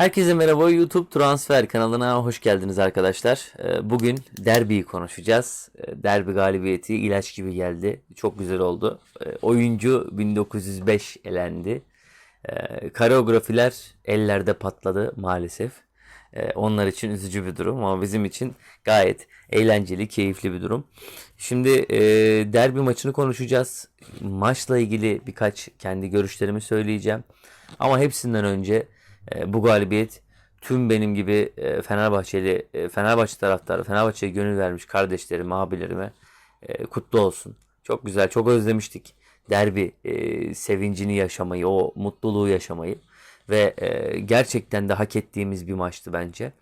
Herkese merhaba YouTube Transfer kanalına hoş geldiniz arkadaşlar. Ee, Bugün derbiyi konuşacağız. Ee, Derbi galibiyeti ilaç gibi geldi. Çok güzel oldu. Ee, Oyuncu 1905 elendi. Koreografiler ellerde patladı maalesef. Onlar için üzücü bir durum ama bizim için gayet eğlenceli, keyifli bir durum. Şimdi e, derbi maçını konuşacağız. Maçla ilgili birkaç kendi görüşlerimi söyleyeceğim. Ama hepsinden önce e, bu galibiyet tüm benim gibi e, Fenerbahçeli, e, Fenerbahçe taraftarı, Fenerbahçe'ye gönül vermiş kardeşlerime, abilerime e, kutlu olsun. Çok güzel, çok özlemiştik derbi sevincini yaşamayı, o mutluluğu yaşamayı ve gerçekten de hak ettiğimiz bir maçtı bence.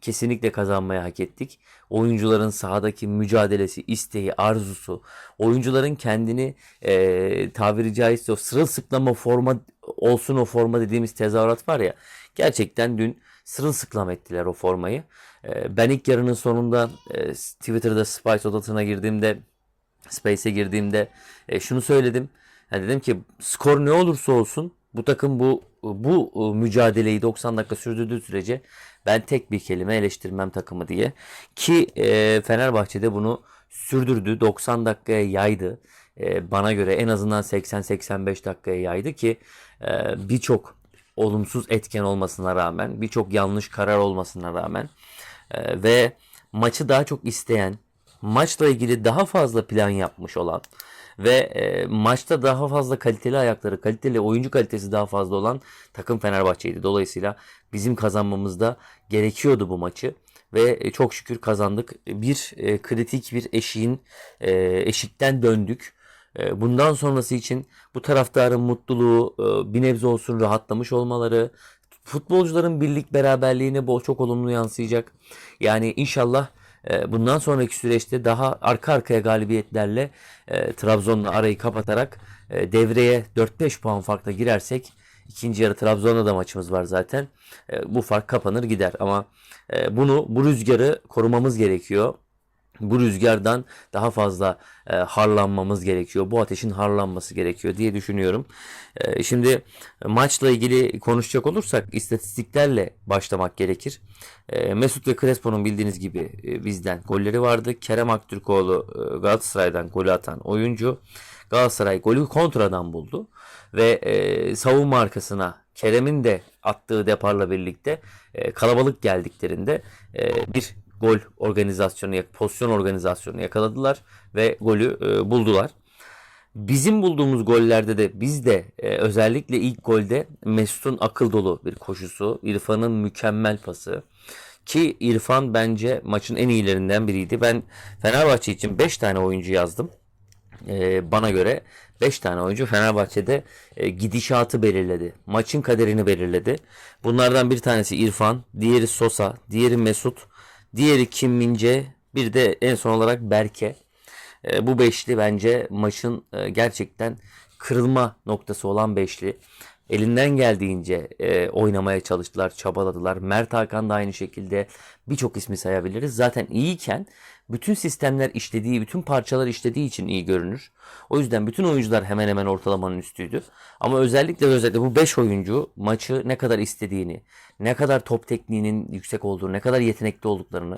Kesinlikle kazanmaya hak ettik. Oyuncuların sahadaki mücadelesi, isteği, arzusu, oyuncuların kendini e, tabiri caizse o sırılsıklama forma olsun o forma dediğimiz tezahürat var ya. Gerçekten dün sırılsıklam ettiler o formayı. E, ben ilk yarının sonunda e, Twitter'da Spice odasına girdiğimde Space'e girdiğimde e, şunu söyledim. Yani dedim ki skor ne olursa olsun bu takım bu bu e, mücadeleyi 90 dakika sürdürdüğü sürece ben tek bir kelime eleştirmem takımı diye. Ki Fenerbahçe'de bunu sürdürdü. 90 dakikaya yaydı. E, bana göre en azından 80-85 dakikaya yaydı ki e, birçok olumsuz etken olmasına rağmen, birçok yanlış karar olmasına rağmen e, ve maçı daha çok isteyen, maçla ilgili daha fazla plan yapmış olan ve maçta daha fazla kaliteli ayakları, kaliteli oyuncu kalitesi daha fazla olan takım Fenerbahçe'ydi. Dolayısıyla bizim kazanmamız da gerekiyordu bu maçı ve çok şükür kazandık. Bir kritik bir eşiğin e, eşikten döndük. E, Bundan sonrası için bu taraftarın mutluluğu e, bir nebze olsun rahatlamış olmaları, futbolcuların birlik beraberliğine bol çok olumlu yansıyacak. Yani inşallah e, bundan sonraki süreçte daha arka arkaya galibiyetlerle e, Trabzon'la arayı kapatarak devreye 4-5 puan farkla girersek ikinci yarı Trabzon'la da maçımız var zaten. Bu fark kapanır gider ama bunu bu rüzgarı korumamız gerekiyor bu rüzgardan daha fazla e, harlanmamız gerekiyor. Bu ateşin harlanması gerekiyor diye düşünüyorum. E, şimdi maçla ilgili konuşacak olursak istatistiklerle başlamak gerekir. E, Mesut ve Crespo'nun bildiğiniz gibi e, bizden golleri vardı. Kerem Aktürkoğlu e, Galatasaray'dan golü atan oyuncu. Galatasaray golü kontradan buldu ve e, savunma arkasına Kerem'in de attığı deparla birlikte e, kalabalık geldiklerinde e, bir gol organizasyonu, pozisyon organizasyonu yakaladılar ve golü e, buldular. Bizim bulduğumuz gollerde de biz de e, özellikle ilk golde Mesut'un akıl dolu bir koşusu, İrfan'ın mükemmel pası ki İrfan bence maçın en iyilerinden biriydi. Ben Fenerbahçe için 5 tane oyuncu yazdım. E, bana göre 5 tane oyuncu Fenerbahçe'de e, gidişatı belirledi. Maçın kaderini belirledi. Bunlardan bir tanesi İrfan, diğeri Sosa, diğeri Mesut, diğeri Kim Mince, bir de en son olarak Berke. E, bu beşli bence maçın e, gerçekten kırılma noktası olan beşli. Elinden geldiğince e, oynamaya çalıştılar, çabaladılar. Mert Hakan da aynı şekilde birçok ismi sayabiliriz. Zaten iyiyken bütün sistemler işlediği, bütün parçalar işlediği için iyi görünür. O yüzden bütün oyuncular hemen hemen ortalamanın üstüydü. Ama özellikle özellikle bu 5 oyuncu maçı ne kadar istediğini, ne kadar top tekniğinin yüksek olduğunu, ne kadar yetenekli olduklarını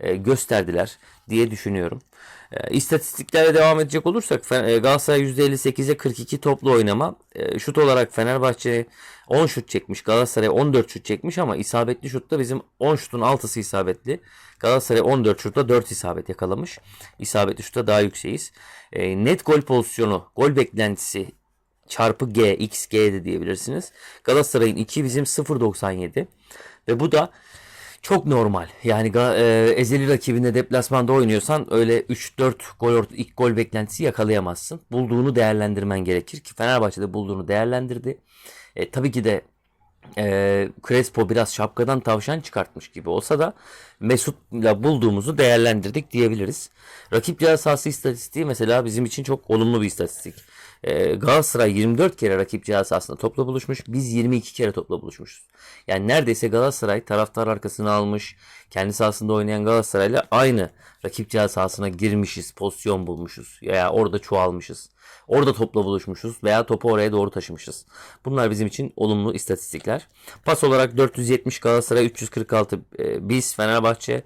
e, gösterdiler diye düşünüyorum. E, İstatistiklere devam edecek olursak e, Galatasaray %58'e 42 toplu oynama. E, Şut olarak Fenerbahçe 10 şut çekmiş. Galatasaray 14 şut çekmiş ama isabetli şutta bizim 10 şutun 6'sı isabetli. Galatasaray 14 şutta 4 isabet yakalamış. İsabetli şutta daha yükseğiz. E, Net gol pozisyonu, gol beklentisi çarpı G, XG de diyebilirsiniz. Galatasaray'ın 2 bizim 0.97 ve bu da çok normal. Yani e, ezeli rakibinde deplasmanda oynuyorsan öyle 3-4 gol ilk gol beklentisi yakalayamazsın. Bulduğunu değerlendirmen gerekir ki Fenerbahçe'de bulduğunu değerlendirdi. E, tabii ki de e, Crespo biraz şapkadan tavşan çıkartmış gibi olsa da Mesut'la bulduğumuzu değerlendirdik diyebiliriz. Rakip ceza sahası istatistiği mesela bizim için çok olumlu bir istatistik. E, Galatasaray 24 kere rakip cihaz sahasında topla buluşmuş. Biz 22 kere topla buluşmuşuz. Yani neredeyse Galatasaray taraftar arkasını almış. Kendi sahasında oynayan Galatasaray'la aynı rakip cihaz sahasına girmişiz. Pozisyon bulmuşuz. Veya orada çoğalmışız. Orada topla buluşmuşuz veya topu oraya doğru taşımışız. Bunlar bizim için olumlu istatistikler. Pas olarak 470 Galatasaray, 346 e, biz Fenerbahçe.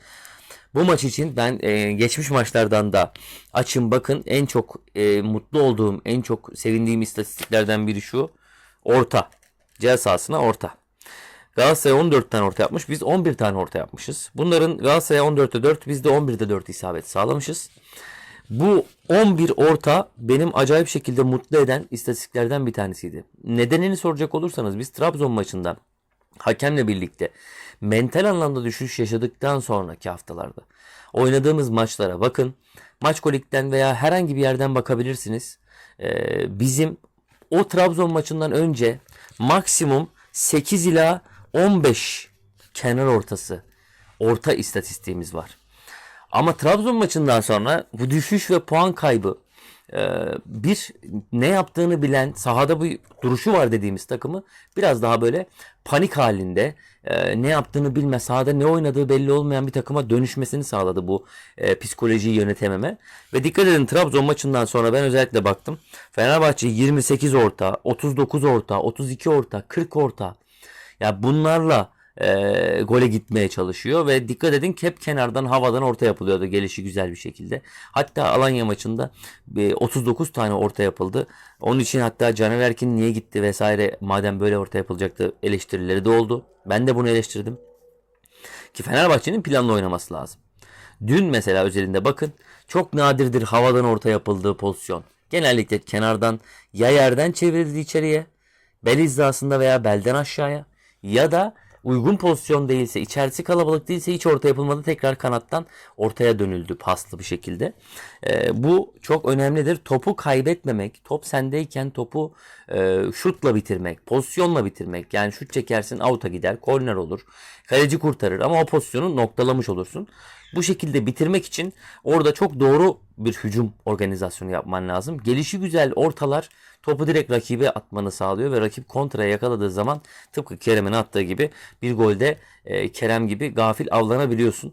Bu maç için ben e, geçmiş maçlardan da açın bakın en çok e, mutlu olduğum, en çok sevindiğim istatistiklerden biri şu. Orta. Cihaz sahasına orta. Galatasaray 14 tane orta yapmış. Biz 11 tane orta yapmışız. Bunların Galatasaray 14'te 4, biz de 11'de 4 isabet sağlamışız. Bu 11 orta benim acayip şekilde mutlu eden istatistiklerden bir tanesiydi. Nedenini soracak olursanız biz Trabzon maçında hakemle birlikte mental anlamda düşüş yaşadıktan sonraki haftalarda oynadığımız maçlara bakın. Maç kolikten veya herhangi bir yerden bakabilirsiniz. Ee, bizim o Trabzon maçından önce maksimum 8 ila 15 kenar ortası orta istatistiğimiz var. Ama Trabzon maçından sonra bu düşüş ve puan kaybı bir ne yaptığını bilen sahada bir duruşu var dediğimiz takımı biraz daha böyle panik halinde e, ne yaptığını bilme sahada ne oynadığı belli olmayan bir takıma dönüşmesini sağladı bu e, psikolojiyi yönetememe. Ve dikkat edin Trabzon maçından sonra ben özellikle baktım. Fenerbahçe 28 orta, 39 orta, 32 orta, 40 orta. Ya bunlarla e, gole gitmeye çalışıyor ve dikkat edin hep kenardan havadan orta yapılıyordu gelişi güzel bir şekilde. Hatta Alanya maçında e, 39 tane orta yapıldı. Onun için hatta Caner Erkin niye gitti vesaire madem böyle orta yapılacaktı eleştirileri de oldu. Ben de bunu eleştirdim. Ki Fenerbahçe'nin planlı oynaması lazım. Dün mesela özelinde bakın çok nadirdir havadan orta yapıldığı pozisyon. Genellikle kenardan ya yerden çevrildi içeriye bel hizasında veya belden aşağıya ya da uygun pozisyon değilse, içerisi kalabalık değilse hiç orta yapılmadı. Tekrar kanattan ortaya dönüldü paslı bir şekilde. Ee, bu çok önemlidir. Topu kaybetmemek, top sendeyken topu e, şutla bitirmek, pozisyonla bitirmek. Yani şut çekersin, out'a gider, korner olur. Kaleci kurtarır ama o pozisyonu noktalamış olursun. Bu şekilde bitirmek için orada çok doğru bir hücum organizasyonu yapman lazım. Gelişi güzel ortalar topu direkt rakibe atmanı sağlıyor ve rakip kontraya yakaladığı zaman tıpkı Kerem'in attığı gibi bir golde e, Kerem gibi gafil avlanabiliyorsun.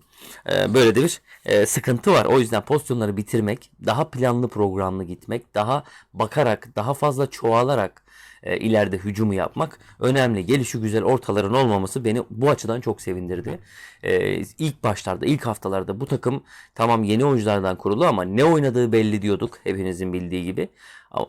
E, böyle de bir e, sıkıntı var. O yüzden pozisyonları bitirmek, daha planlı programlı gitmek, daha bakarak, daha fazla çoğalarak e, ileride hücumu yapmak önemli. Gelişi güzel ortaların olmaması beni bu açıdan çok sevindirdi. E, ilk başlarda, ilk haftalarda bu takım tamam yeni oyunculardan kurulu ama ne oynadığı belli diyorduk hepinizin bildiği gibi.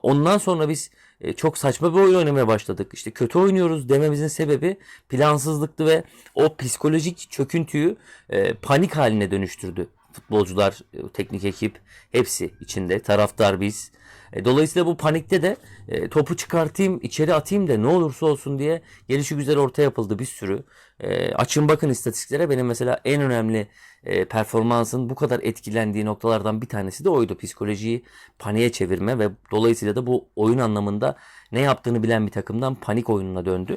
Ondan sonra biz e, çok saçma bir oyun oynamaya başladık. İşte kötü oynuyoruz dememizin sebebi plansızlıktı ve o psikolojik çöküntüyü e, panik haline dönüştürdü. Futbolcular, e, teknik ekip hepsi içinde. Taraftar biz. E, dolayısıyla bu panikte de e, topu çıkartayım, içeri atayım da ne olursa olsun diye gelişi güzel orta yapıldı bir sürü. E, açın bakın istatistiklere benim mesela en önemli e, performansın bu kadar etkilendiği noktalardan bir tanesi de oydu. Psikolojiyi paniğe çevirme ve dolayısıyla da bu oyun anlamında ne yaptığını bilen bir takımdan panik oyununa döndü.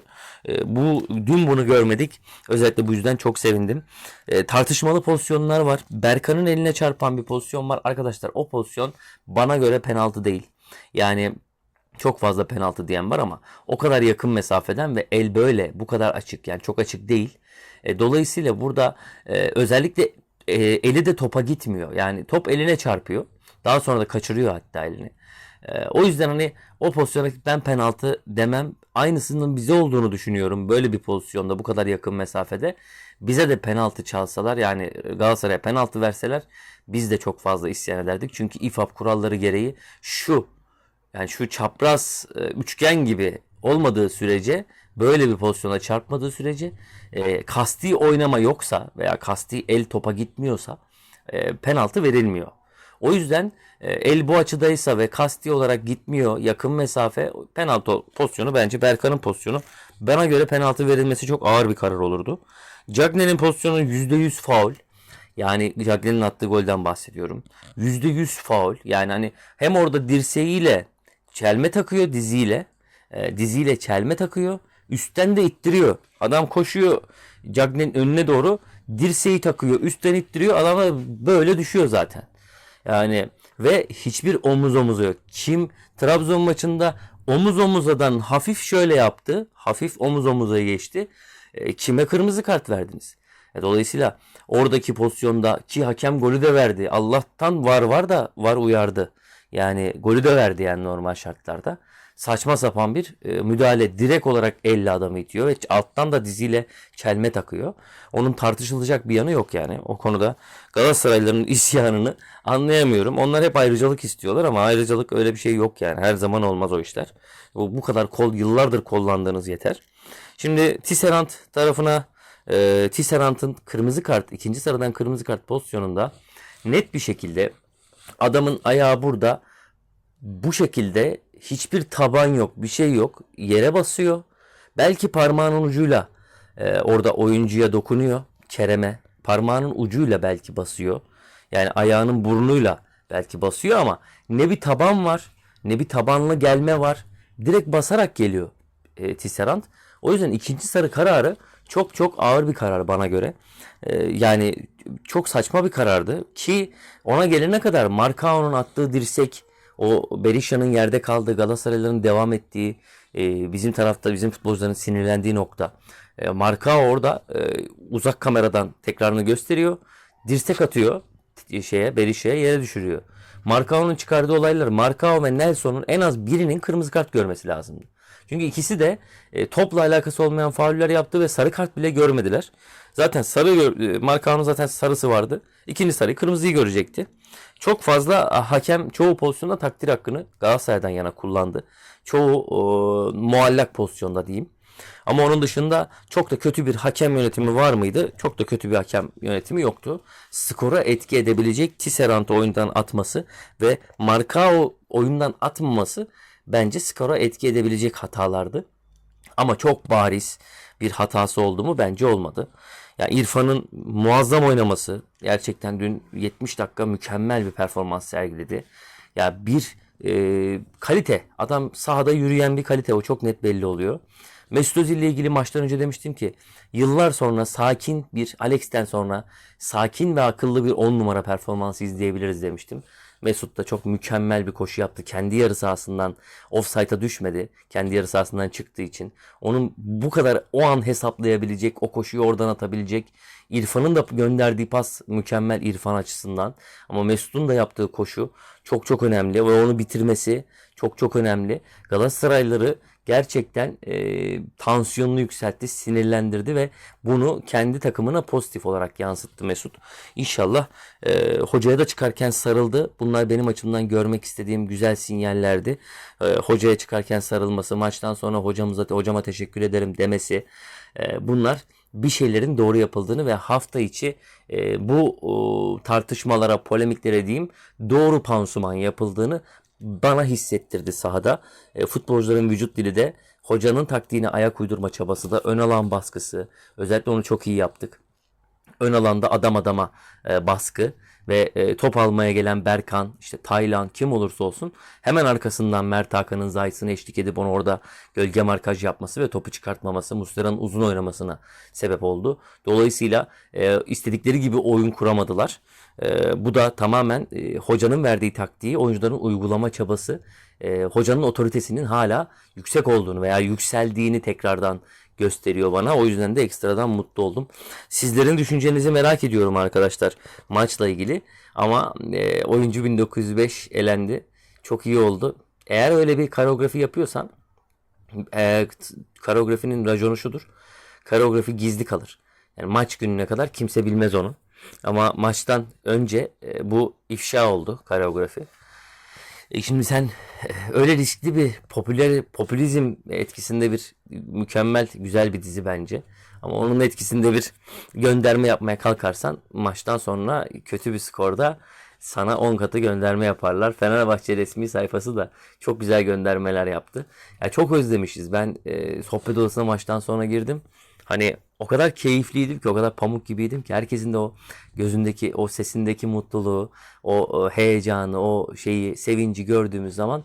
E, bu dün bunu görmedik. Özellikle bu yüzden çok sevindim. E, tartışmalı pozisyonlar var. Berkan'ın eline çarpan bir pozisyon var. Arkadaşlar o pozisyon bana göre penaltı değil. Yani çok fazla penaltı diyen var ama o kadar yakın mesafeden ve el böyle bu kadar açık yani çok açık değil. E, dolayısıyla burada e, özellikle e, eli de topa gitmiyor. Yani top eline çarpıyor. Daha sonra da kaçırıyor hatta elini. E, o yüzden hani o pozisyona ben penaltı demem. Aynısının bize olduğunu düşünüyorum. Böyle bir pozisyonda bu kadar yakın mesafede. Bize de penaltı çalsalar yani Galatasaray'a penaltı verseler biz de çok fazla isyan ederdik. Çünkü İFAB kuralları gereği şu yani şu çapraz e, üçgen gibi olmadığı sürece böyle bir pozisyona çarpmadığı sürece e, kasti oynama yoksa veya kasti el topa gitmiyorsa e, penaltı verilmiyor. O yüzden e, el bu açıdaysa ve kasti olarak gitmiyor yakın mesafe penaltı pozisyonu bence Berkan'ın pozisyonu. Bana göre penaltı verilmesi çok ağır bir karar olurdu. Cagney'in pozisyonu %100 faul. Yani Cagney'in attığı golden bahsediyorum. %100 faul. Yani hani hem orada dirseğiyle çelme takıyor diziyle. E, diziyle çelme takıyor. Üstten de ittiriyor. Adam koşuyor Cagney'in önüne doğru. Dirseği takıyor. Üstten ittiriyor. Adam da böyle düşüyor zaten. Yani ve hiçbir omuz omuza yok. Kim Trabzon maçında omuz omuzadan hafif şöyle yaptı. Hafif omuz omuza geçti. E, kime kırmızı kart verdiniz? E, dolayısıyla oradaki pozisyonda ki hakem golü de verdi. Allah'tan var var da var uyardı. Yani golü de verdi yani normal şartlarda. Saçma sapan bir e, müdahale direkt olarak elle adamı itiyor ve alttan da diziyle çelme takıyor. Onun tartışılacak bir yanı yok yani. O konuda Galatasaraylıların isyanını anlayamıyorum. Onlar hep ayrıcalık istiyorlar ama ayrıcalık öyle bir şey yok yani. Her zaman olmaz o işler. Bu, bu kadar kol yıllardır kullandığınız yeter. Şimdi Tisserand tarafına e, Tisserand'ın kırmızı kart, ikinci sıradan kırmızı kart pozisyonunda net bir şekilde adamın ayağı burada bu şekilde hiçbir taban yok, bir şey yok. Yere basıyor. Belki parmağının ucuyla e, orada oyuncuya dokunuyor. Kerem'e. Parmağının ucuyla belki basıyor. Yani ayağının burnuyla belki basıyor ama ne bir taban var, ne bir tabanlı gelme var. Direkt basarak geliyor e, Tisserand. O yüzden ikinci sarı kararı çok çok ağır bir karar bana göre. E, yani çok saçma bir karardı ki ona gelene kadar Markao'nun attığı dirsek o Berisha'nın yerde kaldığı Galatasaraylıların devam ettiği e, bizim tarafta bizim futbolcuların sinirlendiği nokta. E, Marka orada e, uzak kameradan tekrarını gösteriyor. Dirsek atıyor şeye Berisha'ya yere düşürüyor. Markao'nun çıkardığı olaylar Markao ve Nelson'un en az birinin kırmızı kart görmesi lazımdı. Çünkü ikisi de e, topla alakası olmayan fauller yaptı ve sarı kart bile görmediler. Zaten sarı e, Markao'nun zaten sarısı vardı. İkinci sarı kırmızıyı görecekti. Çok fazla hakem çoğu pozisyonda takdir hakkını Galatasaray'dan yana kullandı. Çoğu o, muallak pozisyonda diyeyim. Ama onun dışında çok da kötü bir hakem yönetimi var mıydı? Çok da kötü bir hakem yönetimi yoktu. Skora etki edebilecek Tisserand'ı oyundan atması ve Marcao oyundan atmaması bence skora etki edebilecek hatalardı. Ama çok bariz bir hatası oldu mu bence olmadı. Ya İrfan'ın muazzam oynaması gerçekten dün 70 dakika mükemmel bir performans sergiledi. Ya bir e, kalite adam sahada yürüyen bir kalite o çok net belli oluyor. Mesut Özil ile ilgili maçtan önce demiştim ki yıllar sonra sakin bir Alex'ten sonra sakin ve akıllı bir 10 numara performansı izleyebiliriz demiştim. Mesut da çok mükemmel bir koşu yaptı. Kendi yarı sahasından offside'a düşmedi. Kendi yarı sahasından çıktığı için. Onun bu kadar o an hesaplayabilecek, o koşuyu oradan atabilecek. İrfan'ın da gönderdiği pas mükemmel İrfan açısından. Ama Mesut'un da yaptığı koşu çok çok önemli ve onu bitirmesi çok çok önemli. Galatasaraylıları gerçekten e, tansiyonunu yükseltti, sinirlendirdi ve bunu kendi takımına pozitif olarak yansıttı Mesut. İnşallah e, hocaya da çıkarken sarıldı. Bunlar benim açımdan görmek istediğim güzel sinyallerdi. E, hocaya çıkarken sarılması, maçtan sonra hocamıza hocama teşekkür ederim demesi. E, bunlar bir şeylerin doğru yapıldığını ve hafta içi e, bu o, tartışmalara, polemiklere diyeyim doğru pansuman yapıldığını bana hissettirdi sahada. E, futbolcuların vücut dili de hocanın taktiğine ayak uydurma çabası da ön alan baskısı. Özellikle onu çok iyi yaptık. Ön alanda adam adama e, baskı ve e, top almaya gelen Berkan, işte Taylan kim olursa olsun hemen arkasından Mert Hakan'ın zayısını eşlik edip onu orada gölge markaj yapması ve topu çıkartmaması Muslera'nın uzun oynamasına sebep oldu. Dolayısıyla e, istedikleri gibi oyun kuramadılar. E, bu da tamamen e, hocanın verdiği taktiği oyuncuların uygulama çabası e, hocanın otoritesinin hala yüksek olduğunu veya yükseldiğini tekrardan gösteriyor bana. O yüzden de ekstradan mutlu oldum. Sizlerin düşüncenizi merak ediyorum arkadaşlar maçla ilgili. Ama e, oyuncu 1905 elendi. Çok iyi oldu. Eğer öyle bir koreografi yapıyorsan e, koreografinin raconu şudur. Koreografi gizli kalır. Yani maç gününe kadar kimse bilmez onu. Ama maçtan önce e, bu ifşa oldu koreografi. E şimdi sen e, öyle riskli bir popüler popülizm etkisinde bir mükemmel güzel bir dizi bence. Ama onun etkisinde bir gönderme yapmaya kalkarsan maçtan sonra kötü bir skorda sana 10 katı gönderme yaparlar. Fenerbahçe resmi sayfası da çok güzel göndermeler yaptı. Ya çok özlemişiz. Ben e, sohbet odasına maçtan sonra girdim. Hani o kadar keyifliydim ki o kadar pamuk gibiydim ki herkesin de o gözündeki o sesindeki mutluluğu, o heyecanı, o şeyi, sevinci gördüğümüz zaman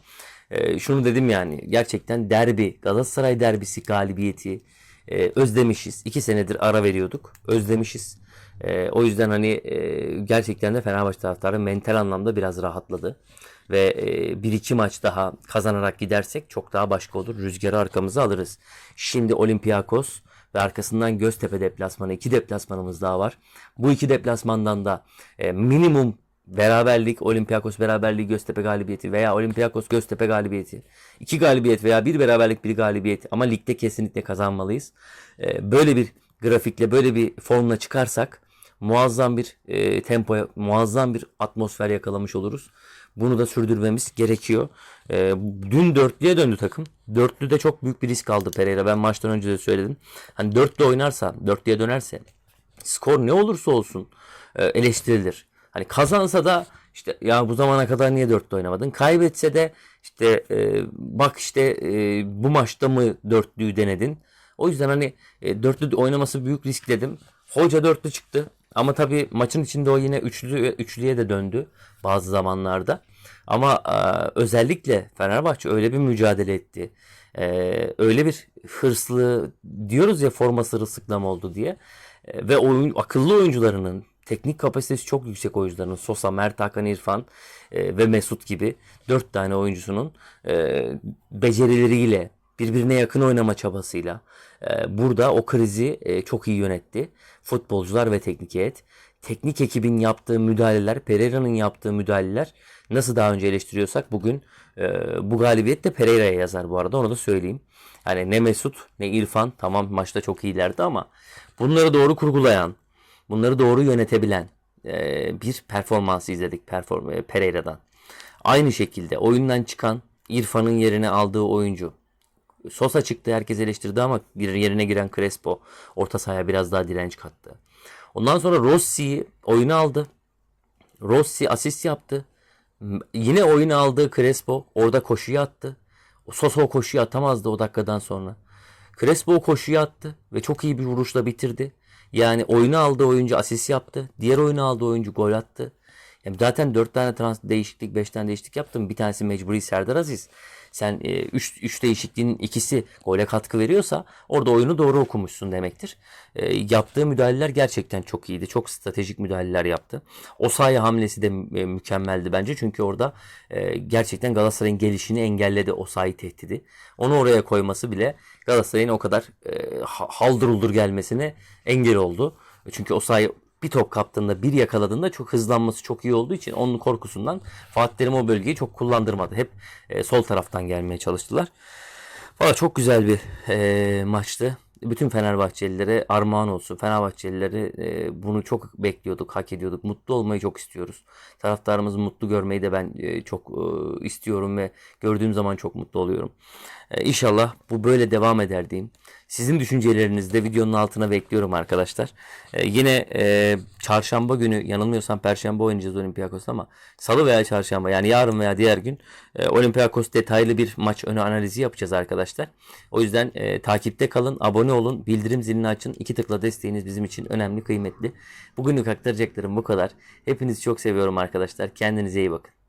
e, şunu dedim yani gerçekten derbi, Galatasaray derbisi galibiyeti e, özlemişiz. İki senedir ara veriyorduk. Özlemişiz. E, o yüzden hani e, gerçekten de Fenerbahçe taraftarı mental anlamda biraz rahatladı. Ve e, bir iki maç daha kazanarak gidersek çok daha başka olur. Rüzgarı arkamıza alırız. Şimdi Olympiakos ve arkasından Göztepe deplasmanı. iki deplasmanımız daha var. Bu iki deplasmandan da e, minimum beraberlik, Olympiakos beraberliği, Göztepe galibiyeti veya Olympiakos Göztepe galibiyeti. iki galibiyet veya bir beraberlik bir galibiyet ama ligde kesinlikle kazanmalıyız. E, böyle bir grafikle böyle bir formla çıkarsak muazzam bir e, tempoya, muazzam bir atmosfer yakalamış oluruz. Bunu da sürdürmemiz gerekiyor. E, dün dörtlüye döndü takım. Dörtlüde çok büyük bir risk aldı Pereira. Ben maçtan önce de söyledim. Hani dörtlü oynarsa, dörtlüye dönerse skor ne olursa olsun e, eleştirilir. Hani kazansa da işte ya bu zamana kadar niye dörtlü oynamadın? Kaybetse de işte e, bak işte e, bu maçta mı dörtlüyü denedin? O yüzden hani e, dörtlü oynaması büyük risk dedim. Hoca dörtlü çıktı. Ama tabii maçın içinde o yine üçlü üçlüye de döndü bazı zamanlarda. Ama e, özellikle Fenerbahçe öyle bir mücadele etti. E, öyle bir hırslı diyoruz ya forma sırılsıklam oldu diye. E, ve oyun, akıllı oyuncularının teknik kapasitesi çok yüksek oyuncuların Sosa, Mert Hakan İrfan e, ve Mesut gibi dört tane oyuncusunun e, becerileriyle birbirine yakın oynama çabasıyla e, burada o krizi e, çok iyi yönetti. Futbolcular ve teknik heyet. Teknik ekibin yaptığı müdahaleler, Pereira'nın yaptığı müdahaleler nasıl daha önce eleştiriyorsak bugün e, bu galibiyet de Pereira'ya yazar bu arada onu da söyleyeyim. Yani ne Mesut ne İrfan tamam maçta çok iyilerdi ama bunları doğru kurgulayan, bunları doğru yönetebilen e, bir performans izledik perform Pereira'dan. Aynı şekilde oyundan çıkan İrfan'ın yerine aldığı oyuncu Sosa çıktı herkes eleştirdi ama yerine giren Crespo orta sahaya biraz daha direnç kattı. Ondan sonra Rossi'yi oyuna aldı. Rossi asist yaptı. Yine oyuna aldığı Crespo orada koşuyu attı. Sosa o koşuyu atamazdı o dakikadan sonra. Crespo o koşuyu attı ve çok iyi bir vuruşla bitirdi. Yani oyuna aldığı oyuncu asist yaptı. Diğer oyuna aldığı oyuncu gol attı. Yani zaten 4 tane trans değişiklik, 5 tane değişiklik yaptım. Bir tanesi mecburi Serdar Aziz. Sen 3 3 değişikliğin ikisi gole katkı veriyorsa orada oyunu doğru okumuşsun demektir. E, yaptığı müdahaleler gerçekten çok iyiydi. Çok stratejik müdahaleler yaptı. O sahaya hamlesi de e, mükemmeldi bence. Çünkü orada e, gerçekten Galatasaray'ın gelişini engelledi o sahi tehdidi. Onu oraya koyması bile Galatasaray'ın o kadar e, ha- haldır uldur gelmesine engel oldu. Çünkü o sayı bir top kaptığında bir yakaladığında çok hızlanması çok iyi olduğu için onun korkusundan Fatih Terim o bölgeyi çok kullandırmadı. Hep e, sol taraftan gelmeye çalıştılar. Valla çok güzel bir e, maçtı. Bütün Fenerbahçelilere armağan olsun. Fenerbahçelileri e, bunu çok bekliyorduk, hak ediyorduk. Mutlu olmayı çok istiyoruz. Taraftarımızı mutlu görmeyi de ben e, çok e, istiyorum ve gördüğüm zaman çok mutlu oluyorum. E, İnşallah bu böyle devam eder diyeyim. Sizin düşüncelerinizi de videonun altına bekliyorum arkadaşlar. E, yine e, çarşamba günü yanılmıyorsam perşembe oynayacağız Olympiakos'ta ama salı veya çarşamba yani yarın veya diğer gün e, Olympiakos detaylı bir maç önü analizi yapacağız arkadaşlar. O yüzden e, takipte kalın, abone olun, bildirim zilini açın. İki tıkla desteğiniz bizim için önemli, kıymetli. Bugünlük aktaracaklarım bu kadar. Hepinizi çok seviyorum arkadaşlar. Kendinize iyi bakın.